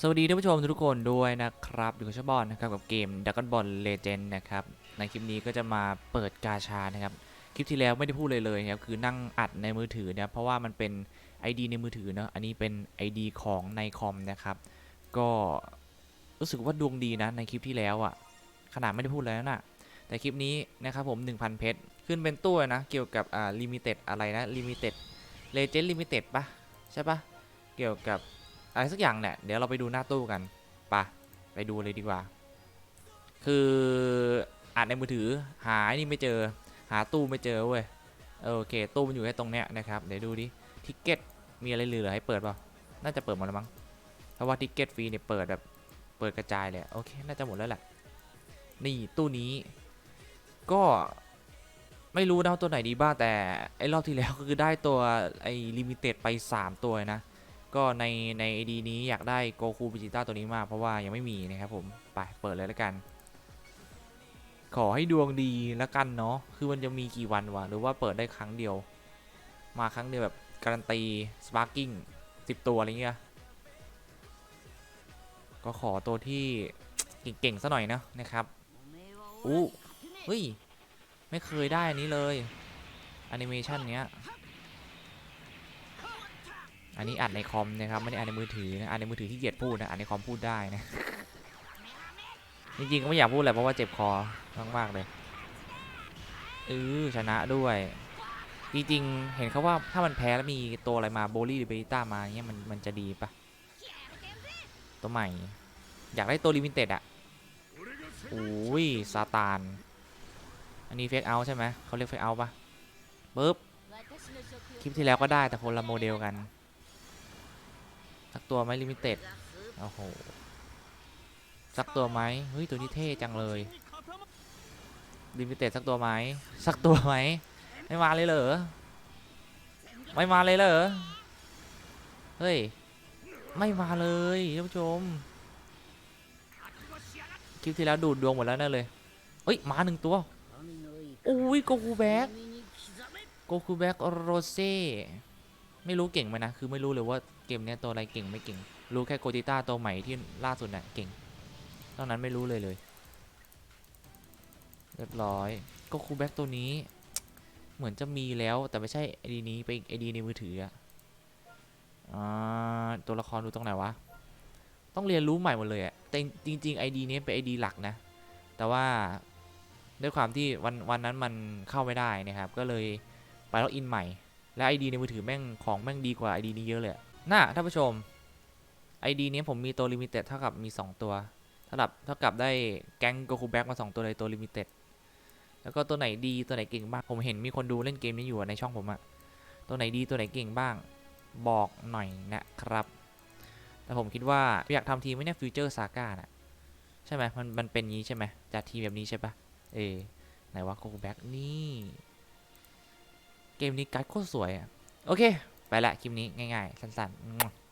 สวัสดีท่านผู้ชมทุกคนด้วยนะครับอยู่กับชบอลนะครับกับเกม Dragon Ball Legend นะครับในคลิปนี้ก็จะมาเปิดกาชานะครับคลิปที่แล้วไม่ได้พูดเลยเลยนะครับคือนั่งอัดในมือถือนะเพราะว่ามันเป็น ID ในมือถือเนอะอันนี้เป็น ID ของในคอมนะครับก็รู้สึกว่าดวงดีนะในคลิปที่แล้วอะ่ะขนาดไม่ได้พูดแล้วนะแต่คลิปนี้นะครับผม 1,000 เพชรขึ้นเป็นตัวนะเกี่ยวกับอ่าลิมิเต็ดอะไรนะลิมิเต็ดเลเจนด์ลิมิเต็ดปะใช่ปะเกี่ยวกับ อะไรสักอย่างเนี่ยเดี๋ยวเราไปดูหน้าตู้กันปะไปดูเลยดีกว่า คืออ่านในมือถือหาไอ้นี่ไม่เจอ หาตู้ไม่เจอเว้ยเออโอเคตู้มันอยู่แค่ตรงเนี้ยนะครับเดี๋ยวดูดิทิกเก็ตมีอะไรเหลือให้เปิดเปล่าน่าจะเปิดหมดแล้วมั้งเพราะว่าทิกเก็ตฟรีเนี่ยเปิดแบบเปิดกระจายเลยโอเคน่าจะหมดแล้วแหละนี่ตู้นี้ ก็ไม่รู้นะว่าตัวไหนดีบ้างแต่ไอ้รอบที่แล้วก็คือได้ตัวไอ้ลิมิเต็ดไปสามตัวนะ ก็ในใน AD นี้อยากได้โกคูบิจิต้าตัวนี้มากเพราะว่ายังไม่มีนะครับผม ไปเปิดเลยแล้วกัน ขอให้ดวงดีแล้วกันเนาะ คือมันจะมีกี่วันวะ หรือว่าเปิดได้ครั้งเดียว มาครั้งเดียวแบบการันตีสปาร์กิ้งสิบตัวอะไรเงี้ย ก็ขอตัวที่เก่งๆซะหน่อยนะนะครับ อู้เฮ้ย ไม่เคยได้อันนี้เลยแอนิเมชันเนี้ย อันนี้อัดในคอมนะครับไม่ได้อัดในมือถือนะอัดในมือถือที่เกียจพูดนะอัดในคอมพูดได้นะจริงๆก็ไม่อยากพูดแหละเพราะว่าเจ็บคอมากๆเลยเออชนะด้วยจริงๆเห็นเขาว่าถ้ามันแพ้แล้วมีตัวอะไรมาโบลี่หรือเบต้ามาเงี้ยมันมันจะดีปะตัวใหม่ อยากได้ตัวลิมิเต็ดอะอุ้ยซาตาน อันนี้เฟกเอาใช่ไหมเขาเรียกเฟกเอาปะปึ๊บคลิปที่แล้วก็ได้แต่คนละโมเดลกัน สักตัวไหมลิมิเต็ดโอ้โหสักตัวไหมเฮ้ยตัวนี้เท่จังเลยลิมิเต็ดสักตัวไหมสักตัวไหมไม่มาเลยเหรอไม่มาเลยเหรอเฮ้ยไม่มาเลยท่านผู้ชมคลิปที่แล้วดูดดวงหมดแล้วนั่นเลยเฮ้ยมาหนึ่งตัวอุ้ยโกคูแบ็กโกคูแบ็กโรเซ่ ไม่รู้เก่งไหมนะ คือไม่รู้เลยว่าเกมนี้ตัวอะไรเก่งไม่เก่ง รู้แค่โกจิต้าตัวใหม่ที่ล่าสุดน่ะเก่งนอกนั้นไม่รู้เลยเลย เรียบร้อยโกคูแบ็กตัวนี้ เหมือนจะมีแล้วแต่ไม่ใช่ไอดีนี้ไปไอดีในมือถืออะอ่าตัวละครดูตรงไหนวะ ต้องเรียนรู้ใหม่หมดเลยอะแต่จริงๆไอดีนี้เป็นไอดีหลักนะ แต่ว่าด้วยความที่วันวันนั้นมันเข้าไม่ได้นะครับ ก็เลยไปล็อกอินใหม่ และ ID ในมือถือแม่งของแม่งดีกว่า ID นี้เยอะเลยน่าท่านผู้ชม ID นี้ผมมีตัวลิมิเต็ดเท่ากับมี 2 ตัวเท่ากับเท่ากับได้แก๊งโกคูแบ็กมา 2 ตัวเลยตัวลิมิเต็ดแล้วก็ตัวไหนดีตัวไหนเก่งบ้างผมเห็นมีคนดูเล่นเกมนี้อยู่ในช่องผมอะตัวไหนดีตัวไหนเก่งบ้างบอกหน่อยนะครับ แต่ผมคิดว่าอยากทำทีมไม่เนี่ยฟิวเจอร์ซาก้าน่ะใช่ไหมมันมันเป็นงี้ใช่ไหมจัดทีมแบบนี้ใช่ปะเออไหนวะโกคูแบ็กนี่ เกมนี้การ์ดโคตรสวยอะโอเค ไปละคลิปนี้ง่ายๆ สั้นๆ